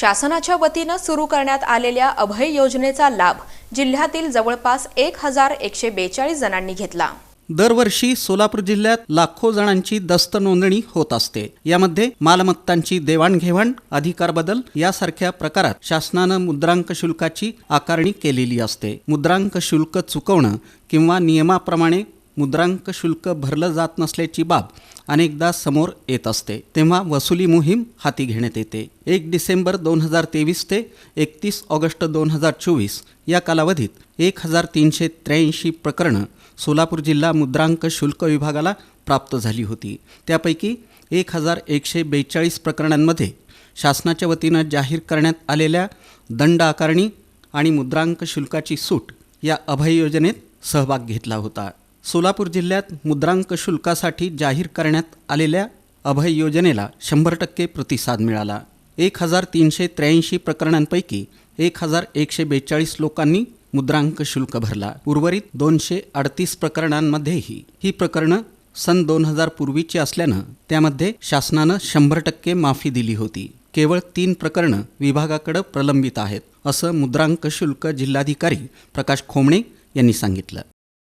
शासनाच्या वतीनं सुरू करण्यात आलेल्या अभय योजनेचा लाभ जिल्ह्यातील जवळपास एक हजार एकशे बेचाळीस जणांनी घेतला. दरवर्षी सोलापूर जिल्ह्यात लाखो जणांची दस्त नोंदणी होत असते. यामध्ये मालमत्तांची देवाणघेवाण अधिकार बदल यासारख्या प्रकारात शासनानं मुद्रांक शुल्काची आकारणी केलेली असते. मुद्रांक शुल्क चुकवणं किंवा नियमाप्रमाणे मुद्रांक शुल्क भरलं जात नसल्याची बाब अनेकदा समोर येत असते. तेव्हा वसुली मोहीम हाती घेण्यात येते. एक डिसेंबर दोन हजार तेवीस ते एकतीस ऑगस्ट दोन हजार चोवीस या कालावधीत एक हजार तीनशे त्र्याऐंशी प्रकरणं सोलापूर जिल्हा मुद्रांक शुल्क विभागाला प्राप्त झाली होती. त्यापैकी एक हजार एकशे बेचाळीस प्रकरणांमध्ये शासनाच्या वतीनं जाहीर करण्यात आलेल्या दंड आकारणी आणि मुद्रांक शुल्काची सूट या अभय योजनेत सहभाग घेतला होता. सोलापूर जिल्ह्यात मुद्रांक शुल्कासाठी जाहीर करण्यात आलेल्या अभय योजनेला शंभर टक्के प्रतिसाद मिळाला. एक हजार तीनशे त्र्याऐंशी प्रकरणांपैकी एक हजार एकशे बेचाळीस लोकांनी मुद्रांक शुल्क भरला. उर्वरित दोनशे अडतीस प्रकरणांमध्येही ही प्रकरणं सन दोन हजार पूर्वीची असल्यानं त्यामध्ये शासनानं शंभर टक्के माफी दिली होती. केवळ तीन प्रकरणं विभागाकडे प्रलंबित आहेत असं मुद्रांक शुल्क जिल्हाधिकारी प्रकाश खोमणे यांनी सांगितलं.